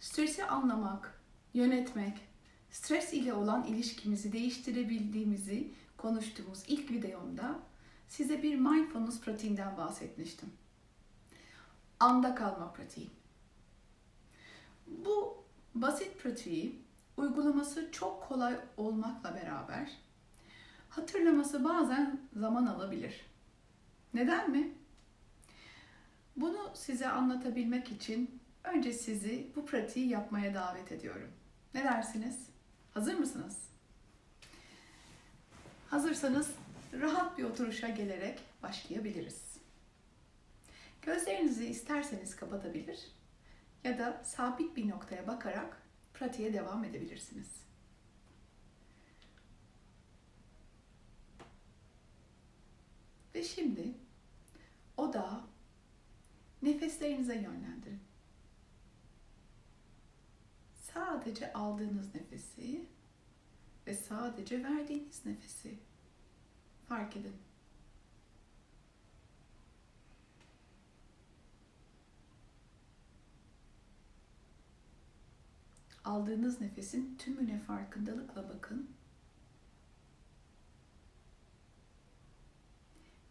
Stresi anlamak, yönetmek, stres ile olan ilişkimizi değiştirebildiğimizi konuştuğumuz ilk videomda size bir mindfulness pratiğinden bahsetmiştim. Anda kalma pratiği. Bu basit pratiği uygulaması çok kolay olmakla beraber hatırlaması bazen zaman alabilir. Neden mi? Bunu size anlatabilmek için önce sizi bu pratiği yapmaya davet ediyorum. Ne dersiniz? Hazır mısınız? Hazırsanız rahat bir oturuşa gelerek başlayabiliriz. Gözlerinizi isterseniz kapatabilir ya da sabit bir noktaya bakarak pratiğe devam edebilirsiniz. Ve şimdi odağı nefeslerinize yönlendirin. Sadece aldığınız nefesi ve sadece verdiğiniz nefesi fark edin. Aldığınız nefesin tümüne farkındalıkla bakın.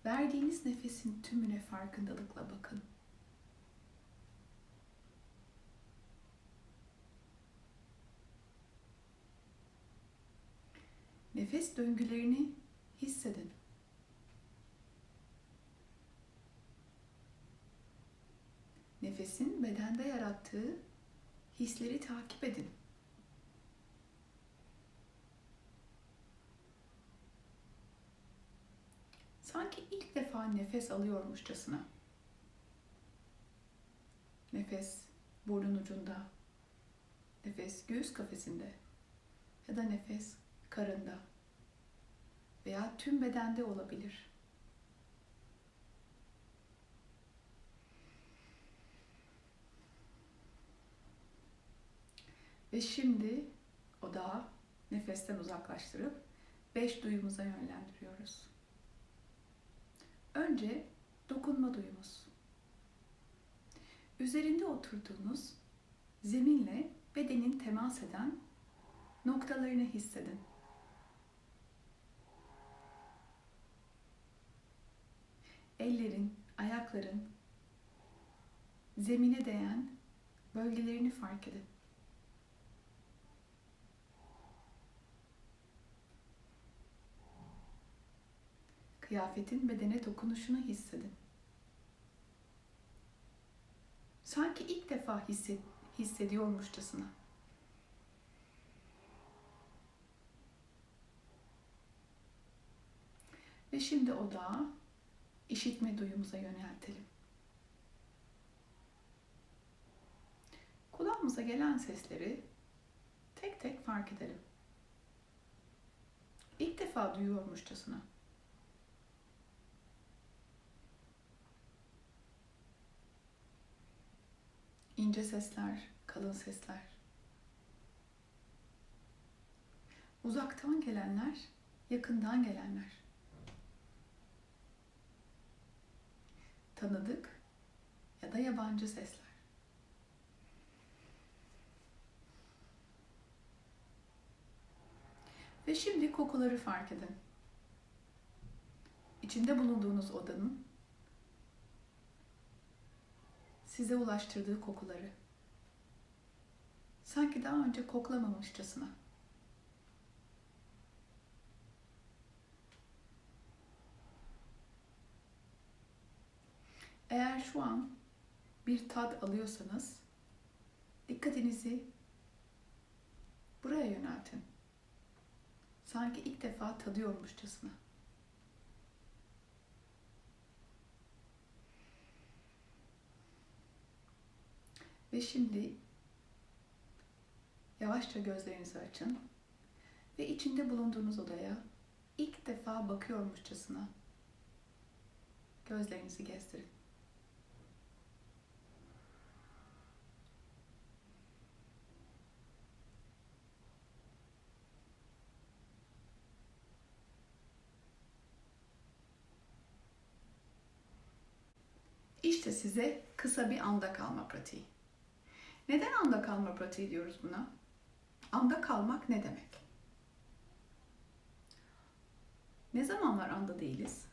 Verdiğiniz nefesin tümüne farkındalıkla bakın. Nefes döngülerini hissedin. Nefesin bedende yarattığı hisleri takip edin. Sanki ilk defa nefes alıyormuşçasına. Nefes burnun ucunda, nefes göğüs kafesinde ya da nefes karında veya tüm bedende olabilir. Ve şimdi odağı nefesten uzaklaştırıp beş duyumuza yönlendiriyoruz. Önce dokunma duyumuz. Üzerinde oturduğunuz zeminle bedenin temas eden noktalarını hissedin. Ellerin, ayakların zemine değen bölgelerini fark edin. Kıyafetin bedene dokunuşunu hissedin. Sanki ilk defa hisset, hissediyormuşçasına. Ve şimdi odağı işitme duyumuza yöneltelim. Kulağımıza gelen sesleri tek tek fark edelim. İlk defa duyuyormuşçasına. İnce sesler, kalın sesler. Uzaktan gelenler, yakından gelenler. Tanıdık ya da yabancı sesler. Ve şimdi kokuları fark edin. İçinde bulunduğunuz odanın size ulaştırdığı kokuları. Sanki daha önce koklamamışçasına. Eğer şu an bir tat alıyorsanız dikkatinizi buraya yöneltin. Sanki ilk defa tadıyormuşçasına. Ve şimdi yavaşça gözlerinizi açın ve içinde bulunduğunuz odaya ilk defa bakıyormuşçasına gözlerinizi gezdirin. İşte size kısa bir anda kalma pratiği. Neden anda kalma pratiği diyoruz buna? Anda kalmak ne demek? Ne zamanlar anda değiliz?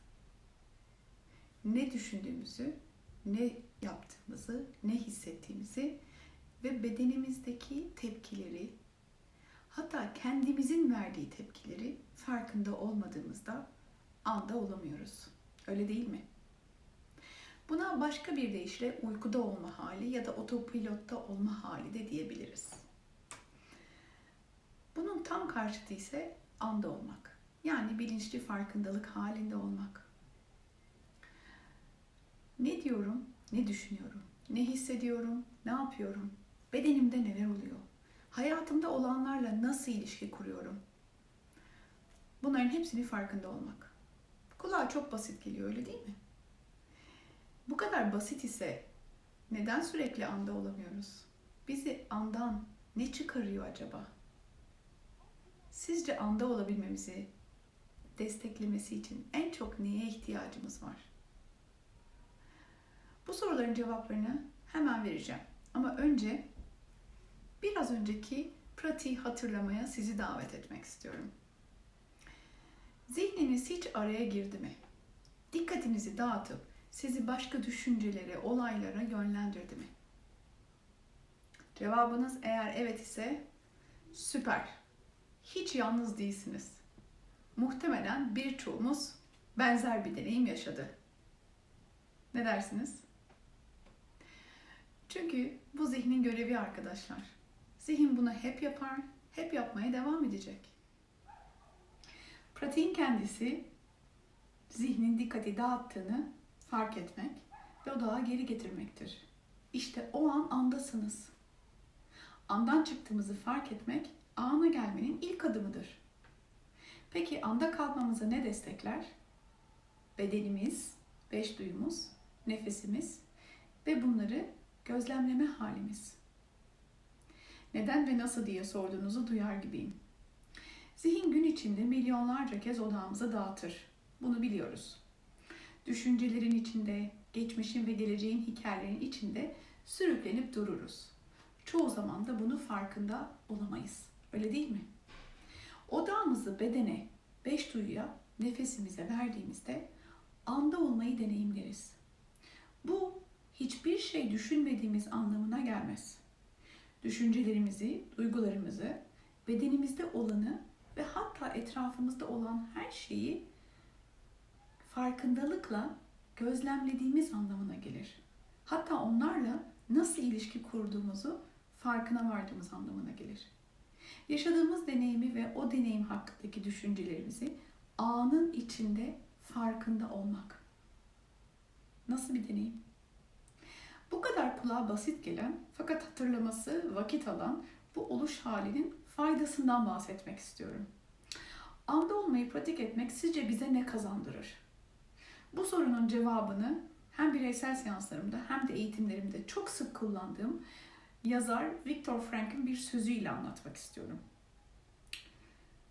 Ne düşündüğümüzü, ne yaptığımızı, ne hissettiğimizi ve bedenimizdeki tepkileri, hatta kendimizin verdiği tepkileri farkında olmadığımızda anda olamıyoruz. Öyle değil mi? Buna başka bir deyişle uykuda olma hali ya da otopilotta olma hali de diyebiliriz. Bunun tam karşıtı ise anda olmak. Yani bilinçli farkındalık halinde olmak. Ne diyorum, ne düşünüyorum, ne hissediyorum, ne yapıyorum, bedenimde neler oluyor, hayatımda olanlarla nasıl ilişki kuruyorum. Bunların hepsini farkında olmak. Kulağa çok basit geliyor öyle değil mi? Bu kadar basit ise neden sürekli anda olamıyoruz? Bizi andan ne çıkarıyor acaba? Sizce anda olabilmemizi desteklemesi için en çok neye ihtiyacımız var? Bu soruların cevaplarını hemen vereceğim. Ama önce biraz önceki pratiği hatırlamaya sizi davet etmek istiyorum. Zihniniz hiç araya girdi mi? Dikkatinizi dağıtıp sizi başka düşüncelere, olaylara yönlendirdi mi? Cevabınız eğer evet ise süper. Hiç yalnız değilsiniz. Muhtemelen birçoğumuz benzer bir deneyim yaşadı. Ne dersiniz? Çünkü bu zihnin görevi arkadaşlar. Zihin bunu hep yapar, hep yapmaya devam edecek. Pratiğin kendisi zihnin dikkati dağıttığını fark etmek ve odağa geri getirmektir. İşte o an andasınız. Andan çıktığımızı fark etmek ana gelmenin ilk adımıdır. Peki anda kalmamızı ne destekler? Bedenimiz, beş duyumuz, nefesimiz ve bunları gözlemleme halimiz. Neden ve nasıl diye sorduğunuzu duyar gibiyim. Zihin gün içinde milyonlarca kez odağımızı dağıtır. Bunu biliyoruz. Düşüncelerin içinde, geçmişin ve geleceğin hikayelerinin içinde sürüklenip dururuz. Çoğu zaman da bunu farkında olamayız. Öyle değil mi? Odağımızı bedene, beş duyuya, nefesimize verdiğimizde anda olmayı deneyimleriz. Bu hiçbir şey düşünmediğimiz anlamına gelmez. Düşüncelerimizi, duygularımızı, bedenimizde olanı ve hatta etrafımızda olan her şeyi farkındalıkla gözlemlediğimiz anlamına gelir. Hatta onlarla nasıl ilişki kurduğumuzu farkına vardığımız anlamına gelir. Yaşadığımız deneyimi ve o deneyim hakkındaki düşüncelerimizi anın içinde farkında olmak. Nasıl bir deneyim? Bu kadar kulağa basit gelen fakat hatırlaması vakit alan bu oluş halinin faydasından bahsetmek istiyorum. Anda olmayı pratik etmek sizce bize ne kazandırır? Bu sorunun cevabını hem bireysel seanslarımda hem de eğitimlerimde çok sık kullandığım yazar Viktor Frankl'in bir sözüyle anlatmak istiyorum.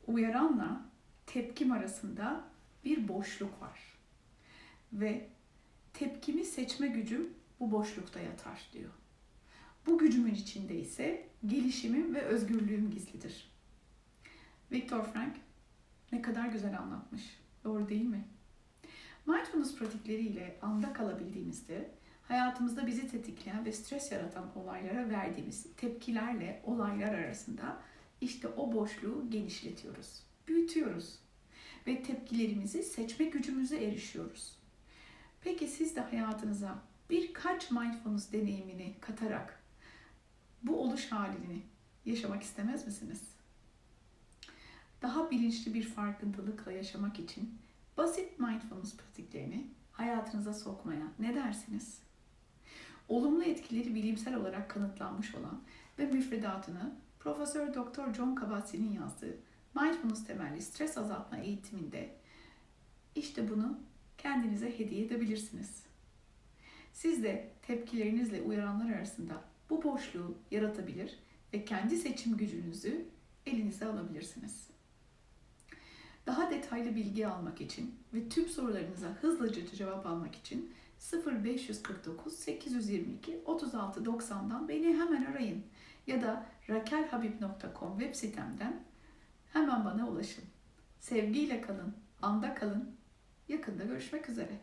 Uyaranla tepkim arasında bir boşluk var. Ve tepkimi seçme gücüm bu boşlukta yatar diyor. Bu gücümün içinde ise gelişimim ve özgürlüğüm gizlidir. Viktor Frank ne kadar güzel anlatmış. Doğru değil mi? Mindfulness pratikleriyle anda kalabildiğimizde hayatımızda bizi tetikleyen ve stres yaratan olaylara verdiğimiz tepkilerle olaylar arasında işte o boşluğu genişletiyoruz, büyütüyoruz ve tepkilerimizi seçme gücümüze erişiyoruz. Peki siz de hayatınıza birkaç mindfulness deneyimini katarak bu oluş halini yaşamak istemez misiniz? Daha bilinçli bir farkındalıkla yaşamak için basit mindfulness pratiklerini hayatınıza sokmaya ne dersiniz? Olumlu etkileri bilimsel olarak kanıtlanmış olan ve müfredatını Profesör Doktor John Kabat-Zinn'in yazdığı Mindfulness temelli stres azaltma eğitiminde işte bunu kendinize hediye edebilirsiniz. Siz de tepkilerinizle uyaranlar arasında bu boşluğu yaratabilir ve kendi seçim gücünüzü elinize alabilirsiniz. Daha detaylı bilgi almak için ve tüm sorularınıza hızlıca cevap almak için 0549 822 36 90'dan beni hemen arayın ya da rakelhabib.com web sitemden hemen bana ulaşın. Sevgiyle kalın, anda kalın. Yakında görüşmek üzere.